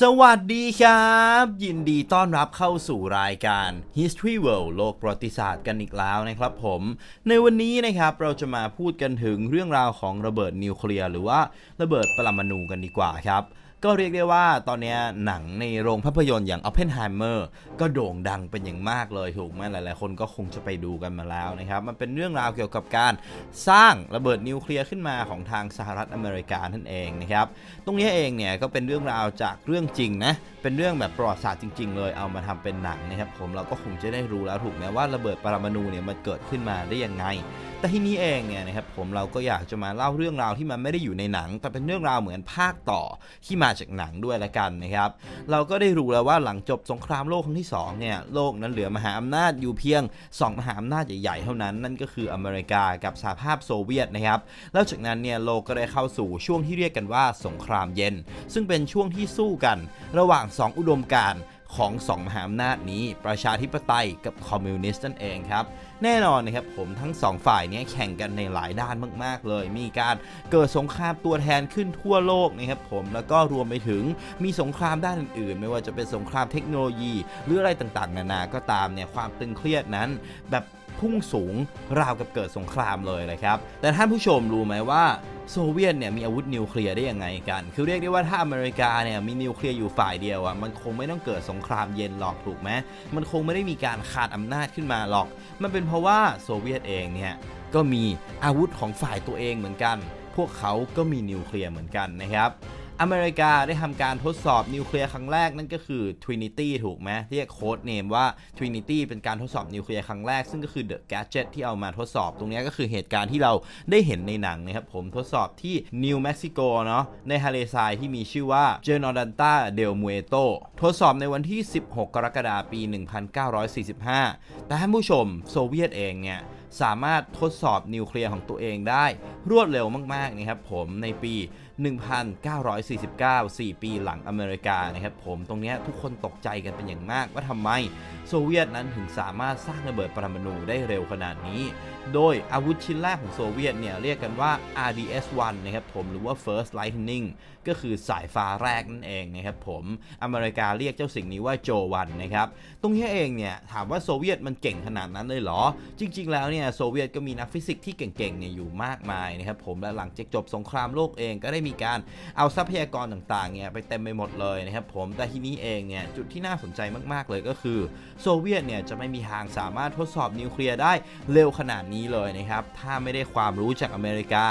สวัสดีครับ ยินดีต้อนรับเข้าสู่รายการ History World โลกประวัติศาสตร์กันอีกแล้วนะครับผม ในวันนี้นะครับเราจะมาพูดกันถึงเรื่องราวของระเบิดนิวเคลียร์หรือว่าระเบิดปรมาณูกันดีกว่าครับ ก็เรียกได้ว่าตอนนี้หนังในโรงภาพยนตร์อย่าง Oppenheimer ก็โด่งดังเป็นอย่างมากเลยถูกไหมหลายๆ คนก็คงจะไปดูกันมาแล้วนะครับ มันเป็นเรื่องราวเกี่ยวกับการสร้างระเบิดนิวเคลียร์ขึ้นมาของทางสหรัฐอเมริกานั่นเองนะครับ ตรงนี้เองเนี่ยก็เป็นเรื่องราวจากเรื่องจริงนะ เป็นเรื่องแบบประวัติศาสตร์จริง ๆ เลยเอามาทำเป็นหนังนะครับ ผมเราก็คงจะได้รู้แล้วถูกไหมว่าระเบิดปรมาณูเนี่ยมันเกิดขึ้นมาได้ยังไงแต่ที่นี้เองเนี่ยนะครับผมเราก็อยากจะมาเล่าเรื่องราวที่มันไม่ได้อยู่ในหนัง แต่เป็นเรื่องราวเหมือนภาคต่อที่มาจากหนังด้วยละกันนะครับ เราก็ได้รู้แล้วว่าหลังจบสงครามโลกครั้งที่สองเนี่ยโลกนั้นเหลือมหาอำนาจอยู่เพียง 2 มหาอำนาจใหญ่ๆเท่านั้นนั่นก็คืออเมริกากับสหภาพโซเวียตนะครับ แล้วจากนั้นเนี่ยโลกก็ได้เข้าสู่ช่วงที่เรียกกันว่าสงครามเย็น ซึ่งเป็นช่วงที่สู้กัน ระหว่าง 2 อุดมการณ์ ของ2มหาอำนาจนี้ ประชาธิปไตยกับคอมมิวนิสต์นั่นเองครับ แน่นอนนะครับผมทั้งสองฝ่ายนี้แข่งกันในหลายด้านมาก ๆ เลย มีการเกิดสงครามตัวแทนขึ้นทั่วโลกนะครับผมแล้วก็รวมไปถึงมีสงครามด้านอื่นๆ ไม่ว่าจะเป็นสงครามเทคโนโลยี หรืออะไรต่างๆ นานาก็ตามเนี่ยความตึงเครียดนั้น แบบพุ่งสูงราวกับเกิดสงครามเลยนะครับแต่ท่านผู้ชมรู้ไหมว่า โซเวียตเนี่ยมีอาวุธนิวเคลียร์ได้ยังไงกัน คือเรียกได้ว่าถ้าอเมริกาเนี่ยมีนิวเคลียร์อยู่ฝ่ายเดียวอะ มันคงไม่ต้องเกิดสงครามเย็นหรอกถูกไหมมันคงไม่ได้มีการขาดอำนาจขึ้นมาหรอก มันเป็นเพราะว่าโซเวียตเองเนี่ยก็มีอาวุธของฝ่ายตัวเองเหมือนกัน พวกเขาก็มีนิวเคลียร์เหมือนกันนะครับ อเมริกาได้ทำการทดสอบนิวเคลียร์ครั้งแรกนั่นก็คือ Trinity ถูกไหมเรียกโค้ดเนมว่า Trinity เป็นการทดสอบนิวเคลียร์ครั้งแรก ซึ่งก็คือ The Gadget ที่เอามาทดสอบ ตรงนี้ก็คือเหตุการณ์ที่เราได้เห็นในหนังนะครับผมทดสอบที่นิวเม็กซิโกเนาะในทะเลทรายที่มีชื่อว่า g e n o d a n t a del Muerto ทดสอบในวันที่ 16 กรกฎาคมปี 1945 แต่ท่านผู้ชมโซเวียตเองเนี่ยสามารถทดสอบนิวเคลียร์ของตัวเองได้รวดเร็วมากๆนะครับผมในปี 1949 4 ปีหลังอเมริกานะครับผมตรงนี้ทุกคนตกใจกันเป็นอย่างมากว่าทำไมโซเวียตนั้นถึงสามารถสร้างระเบิดปรมาณูได้เร็วขนาดนี้ โดยอาวุธชิ้นแรกของโซเวียตเนี่ยเรียกกันว่า RDS-1 นะครับผมหรือว่า First Lightning ก็คือสายฟ้าแรกนั่นเองนะครับผมอเมริกาเรียกเจ้าสิ่งนี้ว่าโจวันนะครับตรงนี้เองเนี่ยถามว่าโซเวียตมันเก่งขนาดนั้นเลยเหรอ จริง ๆ แล้วเนี่ยโซเวียตก็มีนักฟิสิกส์ที่เก่งๆเนี่ยอยู่มากมายนะครับผมและหลังจากจบสงครามโลกเองก็ได้มีการเอาทรัพยากรต่างๆเนี่ยไปเต็มไปหมดเลยนะครับผมแต่ที่นี้เองเนี่ยจุดที่น่าสนใจมากๆเลยก็คือ โซเวียตเนี่ยจะไม่มีทางสามารถทดสอบนิวเคลียร์ได้เร็วขนาดนี้เลยนะครับถ้าไม่ได้ความรู้จากอเมริกา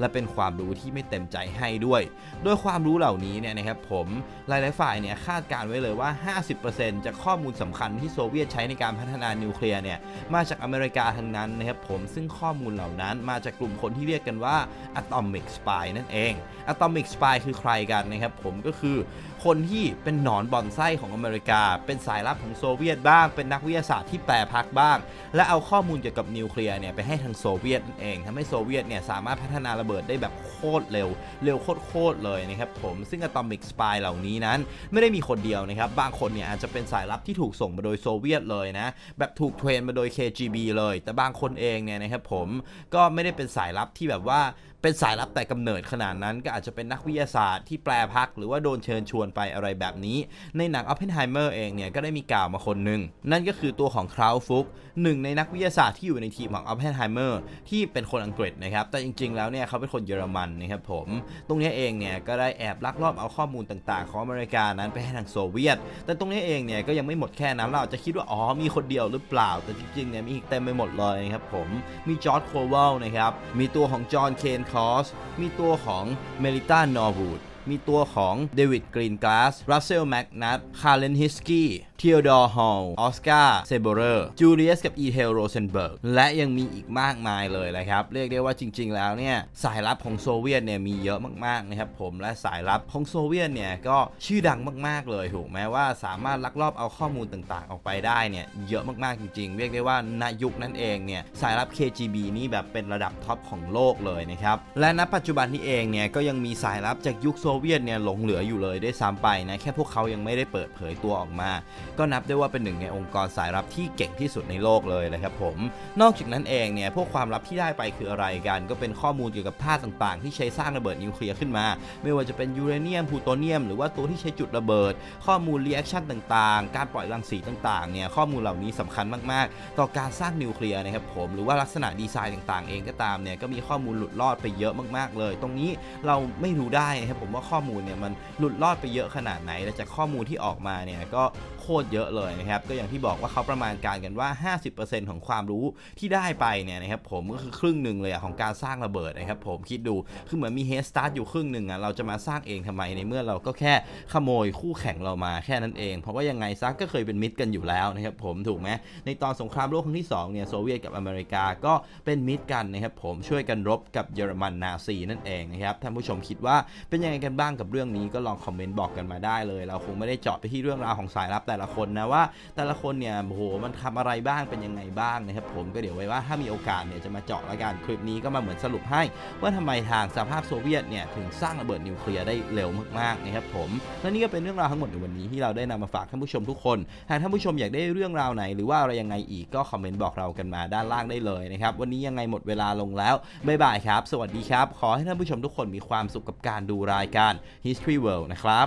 และเป็นความรู้ที่ไม่เต็มใจให้ด้วย ด้วยความรู้เหล่านี้เนี่ยนะครับผมหลายๆฝ่ายเนี่ยคาดการไว้เลยว่า 50%จากข้อมูลสำคัญที่โซเวียตใช้ในการพัฒนานิวเคลียร์เนี่ยมาจากอเมริกาทั้งนั้นนะครับผมซึ่งข้อมูลเหล่านั้นมาจากกลุ่มคนที่เรียกกันว่า Atomic Spy นั่นเอง Atomic Spy คือใครกันนะครับผมก็คือคนที่เป็นหนอนบ่อนไส้ของอเมริกา เป็นสายลับของโซเวียตบ้าง เป็นนักวิทยาศาสตร์ที่แปรพักบ้าง และเอาข้อมูลเกี่ยวกับนิวเคลียร์เนี่ยไปให้ทางโซเวียตนั่นเองทำให้โซเวียตเนี่ยสามารถพัฒนาระเบิดได้แบบโคตรเร็ว เร็วโคตรเลยนะครับผมซึ่ง Atomic Spy เหล่านี้นั้น ไม่ได้มีคนเดียวนะครับบางคนเนี่ยอาจจะเป็นสายลับที่ถูกส่งมาโดยโซเวียตเลยนะแบบถูกเทรนมาโดย KGB เลย แต่บางคนเองเนี่ยนะครับผมก็ไม่ได้เป็นสายลับที่แบบว่าเป็นสายลับแต่กำเนิดขนาดนั้นก็อาจจะเป็นนักวิทยาศาสตร์ที่แปลพัก หรือว่าโดนเชิญชวนไปอะไรแบบนี้ ในหนัง Oppenheimer เองเนี่ยก็ได้มีกล่าวมาคนหนึ่งนั่นก็คือตัวของคราวฟุกหนึ่งในนักวิทยาศาสตร์ที่อยู่ในทีมของ Oppenheimer ที่เป็นคนอังกฤษนะครับแต่จริง ๆ แล้วเนี่ยเขาเป็นคนเยอรมันนะครับผม ตรงนี้เองเนี่ยก็ได้แอบลักลอบเอาข้อมูลต่างๆ ของอเมริกานั้นไปให้ทางโซเวียต แต่ตรงนี้เองเนี่ยก็ยังไม่หมดแค่นั้นเราอาจจะคิดว่าอ๋อมีคนเดียวหรือเปล่า แต่จริงๆเนี่ยมีอีกเต็มไปหมดเลยนะครับผมมีจอร์ดโคเวลนะครับมีตัวของจอห์นเคนคอสมีตัวของเมลิต้านอร์วูด มีตัวของเดวิดกรีนกลาสรัสเซลแมกนัทคาร์เลนฮิสกี้เทียดอร์ฮอลออสการ์เซเบอร์จูเลียสกับอีเทลโรเซนเบิร์กและยังมีอีกมากมายเลยนะครับ เรียกได้ว่าจริง ๆ แล้วเนี่ย สายลับของโซเวียตเนี่ยมีเยอะมากๆนะครับผมและสายลับของโซเวียตเนี่ย ก็ชื่อดังมาก ๆ เลยถูกไหมว่าสามารถลักลอบเอาข้อมูลต่างๆ ออกไปได้เนี่ย เยอะมากๆจริง ๆ เรียกได้ว่าณยุคนั้นเองเนี่ยสายลับ KGB นี่แบบเป็นระดับท็อปของโลกเลยนะครับและณปัจจุบันนี้เองเนี่ยก็ยังมีสายลับจากยุคโซเวียตเนี่ยหลงเหลืออยู่เลยได้ซ้ำไปนะแค่พวกเขายังไม่ได้เปิดเผยตัวออกมา ก็นับได้ว่าเป็นหนึ่งในองค์กรสายลับที่เก่งที่สุดในโลกเลยนะครับผม นอกจากนั้นเองเนี่ยพวกความลับที่ได้ไปคืออะไรกัน ก็เป็นข้อมูลเกี่ยวกับธาตุต่างๆ ที่ใช้สร้างระเบิดนิวเคลียร์ขึ้นมา ไม่ว่าจะเป็นยูเรเนียมพลูโตเนียม หรือว่าตัวที่ใช้จุดระเบิด ข้อมูลรีแอคชั่นต่างๆ การปล่อยรังสีต่างๆเนี่ยข้อมูลเหล่านี้สำคัญมากๆ ต่อการสร้างนิวเคลียร์นะครับผมหรือว่าลักษณะดีไซน์ต่างๆ เองก็ตามเนี่ยก็มีข้อมูลหลุดรอดไปเยอะมากๆเลย ตรงนี้เราไม่รู้ได้นะครับผมว่าข้อมูลเนี่ยมันหลุดรอดไปเยอะขนาดไหน และจากข้อมูลที่ออกมาเนี่ยก็โคตรเยอะเลยนะครับ ก็อย่างที่บอกว่าเขาประมาณการกันว่า 50%ของความรู้ที่ได้ไปเนี่ยนะครับผมก็คือครึ่งหนึ่งเลยอะของการสร้างระเบิดนะครับผมคิดดูคือเหมือนมีเฮดสตาร์ทอยู่ครึ่งหนึ่งอะเราจะมาสร้างเองทำไมในเมื่อเราก็แค่ขโมยคู่แข่งเรามาแค่นั้นเอง เพราะว่ายังไงซักก็เคยเป็นมิตรกันอยู่แล้วนะครับผมถูกไหมในตอนสงครามโลกครั้งที่สองเนี่ยโซเวียตกับอเมริกาก็เป็นมิตรกันนะครับผมช่วยกันรบกับเยอรมันนาซีนั่นเองนะครับท่านผู้ชมคิดว่าเป็นยังไงกันบ้างกับเรื่องนี้ก็ลองคอมเมนต์บอกกันมาได้เลย เราคงไม่ได้เจาะไปที่เรื่องราวของสายลับแต่ละคนนะว่า แต่ละคนเนี่ยโหมันทำอะไรบ้างเป็นยังไงบ้างนะครับผมก็เดี๋ยวไว้ว่าถ้ามีโอกาสเนี่ยจะมาเจาะละกันคลิปนี้ก็มาเหมือนสรุปให้ ว่าทำไมทางสหภาพโซเวียตเนี่ยถึงสร้างระเบิดนิวเคลียร์ได้เร็วมากๆนะครับผมและนี่ก็เป็นเรื่องราวทั้งหมดในวันนี้ที่เราได้นำมาฝากท่านผู้ชมทุกคนหากท่านผู้ชมอยากได้เรื่องราวไหน หรือว่าอะไรยังไงอีกก็คอมเมนต์บอกเรากันมาด้านล่างได้เลยนะครับวันนี้ยังไงหมดเวลาลงแล้วบ๊ายบายครับ สวัสดีครับ ขอให้ท่านผู้ชมทุกคนมีความสุขกับการดูรายการ History World นะครับ